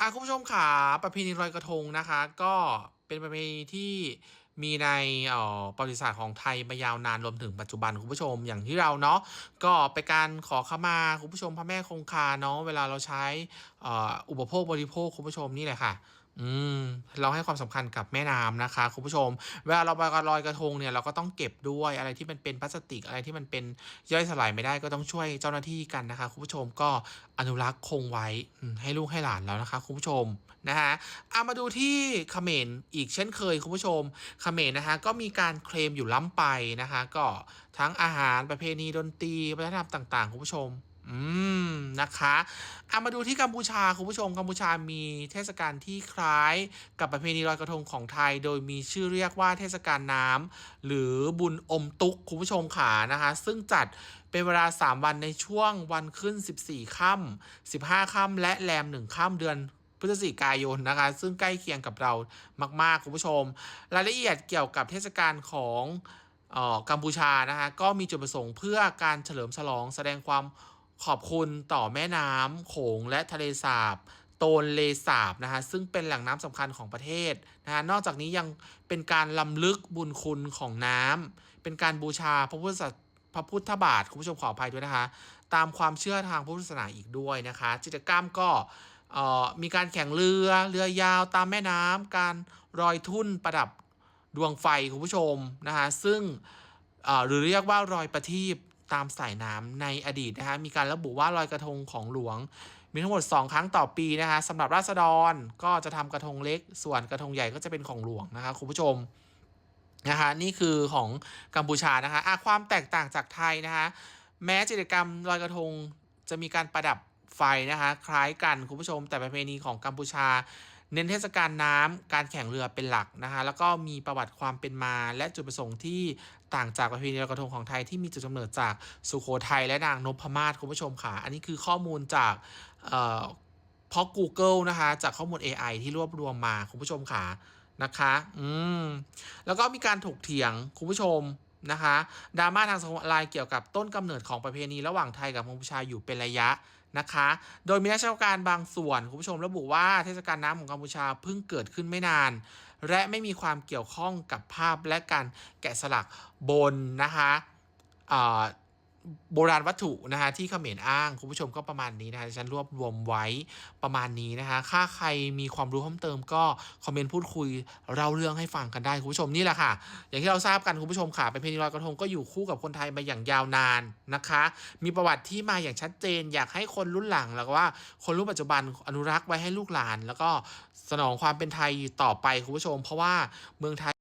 อะคุณผู้ชมขาประเพณีลอยกระทงนะคะ ก็เป็นประเพณีที่มีในออประวัติศาสตร์ของไทยมายาวนานรวมถึงปัจจุบันคุณผู้ชมอย่างที่เราเนาะก็เป็นการขอขมาคุณผู้ชมพระแม่คงคาเนาะเวลาเราใช้อออุปโภคบริโภคคุณผู้ชมนี่แหละค่ะ อืม เราให้ความสำคัญกับแม่น้ำนะคะคุณผู้ชม เวลาเราไปลอยกระทงเนี่ยเราก็ต้องเก็บด้วยอะไรที่มันเป็นพลาสติกอะไรที่มันเป็นย่อยสลายไม่ได้ก็ต้องช่วยเจ้าหน้าที่กันนะคะคุณผู้ชมก็อนุรักษ์คงไว้ให้ลูกให้หลานแล้วนะคะคุณผู้ชมนะฮะเอามาดูที่เขมรอีกเช่นเคยคุณผู้ชมเขมรนะคะก็มีการเคลมอยู่ล้ำไปนะคะก็ทั้งอาหารประเพณีดนตรีวัฒนธรรมต่าง ๆ คุณผู้ชม อืม นะคะเอามาดูที่กัมพูชา คุณผู้ชม กัมพูชามีเทศกาลที่คล้ายกับประเพณีลอยกระทงของไทย โดยมีชื่อเรียกว่าเทศกาลน้ำหรือบุญอมตุก คุณผู้ชมขานะคะ ซึ่งจัดเป็นเวลา 3 วันในช่วงวันขึ้น 14ค่ำ15ค่ำและแรม1ค่ำเดือนพฤศจิกายนนะคะ ซึ่งใกล้เคียงกับเรามาก ๆ คุณผู้ชม รายละเอียดเกี่ยวกับเทศกาลของออกัมพูชานะคะก็มีจุดประสงค์เพื่อการเฉลิมฉลองแสดงความ ขอบคุณต่อแม่น้ำโขงและทะเลสาบโตนเลสาบนะคะซึ่งเป็นแหล่งน้ำสำคัญของประเทศนะคะนอกจากนี้ยังเป็นการลำลึกบุญคุณของน้ำเป็นการบูชาพระพุทธพระพุทธบาทคุณผู้ชมขออภัยด้วยนะคะ ตามความเชื่อทางพุทธศาสนาอีกด้วยนะคะกิจกรรมก็มีการแข่งเรือเรือยาวตามแม่น้ำการรอยทุ่นประดับดวงไฟคุณผู้ชมนะคะซึ่งหรือเรียกว่ารอยประทีป ตามสายน้ำในอดีตนะคะมีการระบุว่าลอยกระทงของหลวง มีทั้งหมด 2 ครั้งต่อปีนะคะสำหรับราษฎรก็จะทำกระทงเล็ก ส่วนกระทงใหญ่ก็จะเป็นของหลวงนะคะคุณผู้ชมนะคะนี่คือของกัมพูชานะคะะความแตกต่างจากไทยนะคะแม้กิจกรรมลอยกระทงจะมีการประดับไฟนะคะคล้ายกันคุณผู้ชมแต่ประเพณีของกัมพูชา เน้นเทศกาลน้ำการแข่งเรือเป็นหลักนะคะแล้วก็มีประวัติความเป็นมา และจุดประสงค์ที่ต่างจากประเพณีลอยกระทงของไทยที่มีจุดกำเนิดจากสุโขทัยและนางนพมาศคุณผู้ชมค่ะ อันนี้คือข้อมูลจากเอ่อเพราะ Google นะคะ จากข้อมูล AI ที่รวบรวมมาคุณผู้ชมค่ะนะคะ อืม แล้วก็มีการถกเถียงคุณผู้ชมนะคะดราม่าทางสังคมออนไลน์เกี่ยวกับต้นกำเนิดของประเพณีระหว่างไทยกับกัมพูชาอยู่เป็นระยะ นะคะ โดยมีนักชาการบางส่วนคุณผู้ชมระบุว่าเทศกาลน้ำของกัมพูชาเพิ่งเกิดขึ้นไม่นาน และไม่มีความเกี่ยวข้องกับภาพและการแกะสลักบนนะคะ โบราณวัตถุนะคะที่เขมรอ้าง คุณผู้ชมก็ประมาณนี้นะคะฉันรวบรวมไว้ประมาณนี้นะคะถ้าใครมีความรู้เพิ่มเติมก็คอมเมนต์พูดคุยเล่าเรื่องให้ฟังกันได้ คุณผู้ชมนี่แหละค่ะ อย่างที่เราทราบกันคุณผู้ชมค่ะเป็นเพลงลอยกระทงก็อยู่คู่กับคนไทยมาอย่างยาวนานนะคะ มีประวัติที่มาอย่างชัดเจน อยากให้คนรุ่นหลังแล้วก็ว่าคนรุ่นปัจจุบันอนุรักษ์ไว้ให้ลูกหลาน แล้วก็สนองความเป็นไทยต่อไปคุณผู้ชม เพราะว่าเมืองไทย